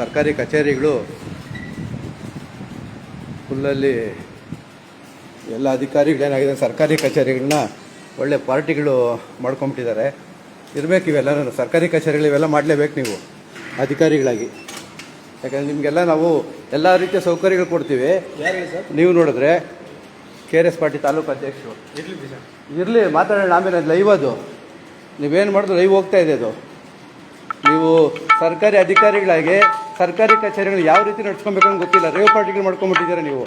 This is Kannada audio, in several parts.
ಸರ್ಕಾರಿ ಕಚೇರಿಗಳು ಫುಲ್ಲಲ್ಲಿ ಎಲ್ಲ ಅಧಿಕಾರಿಗಳೇನಾಗಿದೆ ಸರ್ಕಾರಿ ಕಚೇರಿಗಳನ್ನ ಒಳ್ಳೆ ಪಾರ್ಟಿಗಳು ಮಾಡ್ಕೊಂಬಿಟ್ಟಿದ್ದಾರೆ. ಇರಬೇಕು ಇವೆಲ್ಲನೂ ಸರ್ಕಾರಿ ಕಚೇರಿಗಳು ಇವೆಲ್ಲ ಮಾಡಲೇಬೇಕು ನೀವು ಅಧಿಕಾರಿಗಳಾಗಿ. ಯಾಕಂದರೆ ನಿಮಗೆಲ್ಲ ನಾವು ಎಲ್ಲ ರೀತಿಯ ಸೌಕರ್ಯಗಳು ಕೊಡ್ತೀವಿ. ನೀವು ನೋಡಿದ್ರೆ ಕೆ ಆರ್ ಎಸ್ ಪಾರ್ಟಿ ತಾಲೂಕು ಅಧ್ಯಕ್ಷರು. ಇರಲಿ ಮಾತಾಡೋಣ ಆಮೇಲೆ ಲೈವ್ ಅದು. ನೀವೇನು ಮಾಡಿದ್ರು ಲೈವ್ ಹೋಗ್ತಾ ಇದೆ ಅದು. ನೀವು ಸರ್ಕಾರಿ ಅಧಿಕಾರಿಗಳಾಗಿ ಸರ್ಕಾರಿ ಕಚೇರಿಗಳು ಯಾವ ರೀತಿ ನಡ್ಸ್ಕೊಬೇಕು ಅಂತ ಗೊತ್ತಿಲ್ಲ. ರೇವ್ ಪಾರ್ಟಿಗಳು ಮಾಡ್ಕೊಂಡ್ಬಿಟ್ಟಿದ್ದೀರಾ ನೀವು?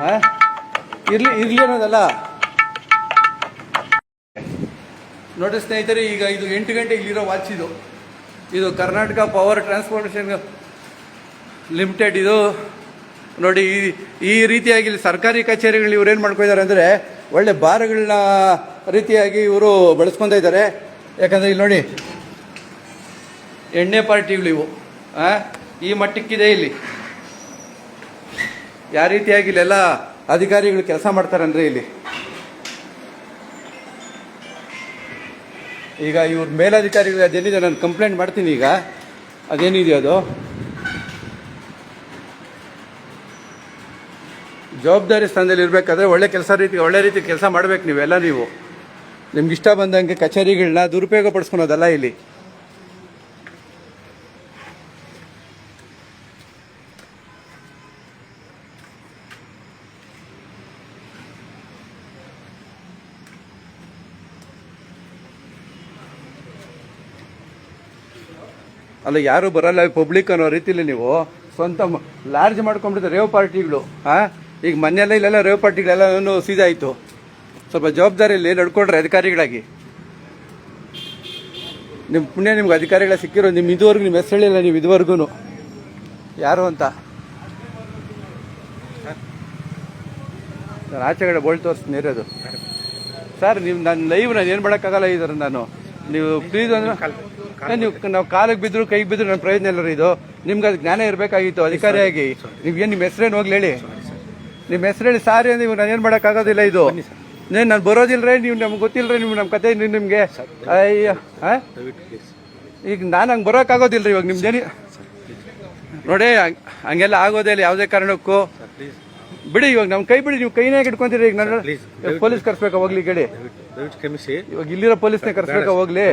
ಹಾಂ? ಇರಲಿ ಇರಲಿ ಅನ್ನೋದಲ್ಲ. ನೋಡಿ ಸ್ನೇಹಿತರೆ, ಈಗ ಇದು ಎಂಟು ಗಂಟೆ ಇಲ್ಲಿರೋ ವಾಚ್ ಇದು. ಇದು ಕರ್ನಾಟಕ ಪವರ್ ಟ್ರಾನ್ಸ್ಪೋರ್ಟೇಷನ್ ಲಿಮಿಟೆಡ್ ಇದು. ನೋಡಿ, ಈ ಈ ರೀತಿಯಾಗಿ ಇಲ್ಲಿ ಸರ್ಕಾರಿ ಕಚೇರಿಗಳು ಇವ್ರು ಏನು ಮಾಡ್ಕೊಂಡಿದ್ದಾರೆ ಅಂದರೆ ಒಳ್ಳೆ ಬಾರ್ಗಳನ್ನ ರೀತಿಯಾಗಿ ಇವರು ಬಳಸ್ಕೊತಾ ಇದ್ದಾರೆ. ಯಾಕಂದರೆ ಇಲ್ಲಿ ನೋಡಿ ಎಣ್ಣೆ ಪಾರ್ಟಿಗಳು ಇವು. ಆ? ಈ ಮಟ್ಟಕ್ಕಿದೆ ಇಲ್ಲಿ. ಯಾವ ರೀತಿಯಾಗಿ ಇಲ್ಲೆಲ್ಲ ಅಧಿಕಾರಿಗಳು ಕೆಲಸ ಮಾಡ್ತಾರೆ ಅಂದರೆ ಇಲ್ಲಿ? ಈಗ ಇವ್ರ ಮೇಲಧಿಕಾರಿಗಳು ಅದೇನಿದೆ? ನಾನು ಕಂಪ್ಲೇಂಟ್ ಮಾಡ್ತೀನಿ ಈಗ. ಅದೇನಿದೆಯೋ ಅದು? ಜವಾಬ್ದಾರಿ ಸ್ಥಾನದಲ್ಲಿ ಇರಬೇಕಾದ್ರೆ ಒಳ್ಳೆ ಕೆಲಸ ರೀತಿ ಒಳ್ಳೆ ರೀತಿ ಕೆಲಸ ಮಾಡ್ಬೇಕು ನೀವೆಲ್ಲ ನೀವು. ನಿಮ್ಗೆ ಇಷ್ಟ ಬಂದಂಗೆ ಕಚೇರಿಗಳನ್ನ ದುರುಪಯೋಗ ಪಡಿಸ್ಕೊಳೋದಲ್ಲ ಇಲ್ಲಿ. ಅಲ್ಲ, ಯಾರು ಬರಲ್ಲ. ಪಬ್ಲಿಕ್ ಅನ್ನೋ ರೀತಿಲಿ ನೀವು ಸ್ವಂತ ಲಾರ್ಜ್ ಮಾಡ್ಕೊಂಡ್ಬಿಡ್ತಾರೆ ರೇವ್ ಪಾರ್ಟಿಗಳು ಹಾ ಈಗ ಮನೆಯಲ್ಲೇ ಇಲ್ಲೆಲ್ಲ ರೇವ್ ಪಾರ್ಟಿಗಳೆಲ್ಲ ಸೀದಾಯಿತು. ಸ್ವಲ್ಪ ಜವಾಬ್ದಾರಿಯಲ್ಲಿ ನಡ್ಕೊಂಡ್ರೆ ಅಧಿಕಾರಿಗಳಾಗಿ. ನಿಮ್ಮ ಪುಣ್ಯ ನಿಮ್ಗೆ ಅಧಿಕಾರಿಗಳ ಸಿಕ್ಕಿರೋ ನಿಮ್ಮ ಇದುವರೆಗೂ ನಿಮ್ಮ ಹೆಸರು ಹೇಳಿಲ್ಲ ನೀವು ಇದುವರೆಗೂ ಯಾರು ಅಂತ? ನಾನು ಆಚೆಗಡೆ ಬೋಳ್ ತೋರಿಸ್ತೀನಿ, ಇರೋದು. ಸರ್ ನೀವು ನನ್ನ ಲೈವ್ ನಾನು ಏನು ಮಾಡೋಕ್ಕಾಗಲ್ಲ ಇದ್ದಾರೆ ನಾನು. ನೀವು ಪ್ಲೀಸ್ ಅಂದ್ರೆ ನೀವು ನಾವು ಕಾಲಿಗೆ ಬಿದ್ರು ಕೈಗೆ ಬಿದ್ರು ನನ್ನ ಪ್ರಯೋಜನ ಇಲ್ಲ ರೀ ಇದು. ನಿಮ್ಗೆ ಅದು ಜ್ಞಾನ ಇರಬೇಕಾಗಿತ್ತು ಅಧಿಕಾರಿಯಾಗಿ. ನೀವು ಏನು ನಿಮ್ಮ ಹೆಸರೇನು ಹೋಗ್ಲಿ ಹೇಳಿ. ನಿಮ್ಮ ಹೆಸರು ಹೇಳಿ ಸಾರಿ ಅಂದ್ರೆ ಇವಾಗ ನಾನೇನು ಮಾಡೋಕ್ಕಾಗೋದಿಲ್ಲ ಇದು. ನೀನು ನಾನು ಬರೋದಿಲ್ಲ ರೀ ನೀವು ನಮ್ಗೆ ಗೊತ್ತಿಲ್ಲ ರೀ ನೀವು ನಮ್ಮ ಕತೆ ನಿಮಗೆ. ಅಯ್ಯ ಹಾಂ? ಈಗ ನಾನು ಹಂಗೆ ಬರೋಕ್ಕಾಗೋದಿಲ್ಲ ರೀ ಇವಾಗ ನಿಮ್ದೇನಿ ನೋಡಿ ಹಂಗ್- ಹಂಗೆಲ್ಲ ಆಗೋದೇ ಇಲ್ಲ ಯಾವುದೇ ಕಾರಣಕ್ಕೂ. ಬಿಡಿ ಇವಾಗ ನಮ್ಮ ಕೈ ಬಿಡಿ ನೀವು ಕೈನೇ ಇಟ್ಕೊಂತೀರಿ ಈಗ ನಾನು ಪೊಲೀಸ್ ಕರ್ಸ್ಬೇಕು ಹೋಗ್ಲಿ ಕಡೆ ದಯವಿಟ್ಟು ಕ್ಷಮಿಸಿ ಇವಾಗ ಇಲ್ಲಿರೋ ಪೊಲೀಸ್ನೇ ಕರ್ಸ್ಬೇಕು ಹೋಗ್ಲಿ?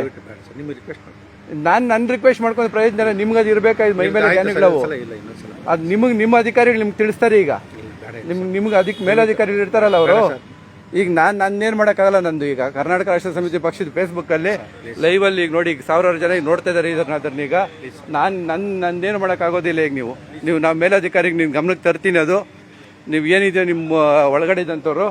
ನಿಮ್ಮ ರಿಕ್ವೆಸ್ಟ್ ಮಾಡಿ ನಾನು ನನ್ನ ರಿಕ್ವೆಸ್ಟ್ ಮಾಡ್ಕೊಂಡು ಪ್ರಯೋಜನ ಇಲ್ಲ ನಿಮ್ಗೆ ಅದು ಇರಬೇಕಾಯ್ತು ಮೈ ಮೇಲೆ ಜ್ಞಾನಿಗಳವು ಸಲ ಇಲ್ಲ ಇನ್ನೊಂದ್ಸಲ. ಅದು ನಿಮಗೆ ನಿಮ್ಮ ಅಧಿಕಾರಿಗಳು ನಿಮ್ಗೆ ತಿಳಿಸ್ತಾರೆ ಈಗ. ನಿಮ್ಗೆ ನಿಮ್ಗೆ ಅದಕ್ಕೆ ಮೇಲಧಿಕಾರಿಗಳು ಇರ್ತಾರಲ್ಲ ಅವರು? ಈಗ ನಾನು ನನ್ನೇನು ಮಾಡೋಕ್ಕಾಗಲ್ಲ ನಂದು ಈಗ. ಕರ್ನಾಟಕ ರಾಷ್ಟ್ರ ಸಮಿತಿ ಪಕ್ಷದ ಫೇಸ್ಬುಕ್ಕಲ್ಲಿ ಲೈವಲ್ಲಿ ಈಗ ನೋಡಿ ಈಗ ಸಾವಿರಾರು ಜನ ಈಗ ನೋಡ್ತಾ ಇದ್ದಾರೆ ಇದನ್ನ ಅದನ್ನ ಈಗ. ನಾನು ನನ್ನ ನಂದೇನು ಮಾಡೋಕ್ಕಾಗೋದಿಲ್ಲ ಈಗ ನೀವು. ನೀವು ನಾವು ಮೇಲಧಿಕಾರಿಗೆ ನಿಮ್ಮ ಗಮನಕ್ಕೆ ತರ್ತೀನಿ ಅದು. ನೀವು ಏನಿದೆ ನಿಮ್ಮ ಒಳಗಡೆ ಇದ್ದಂಥವ್ರು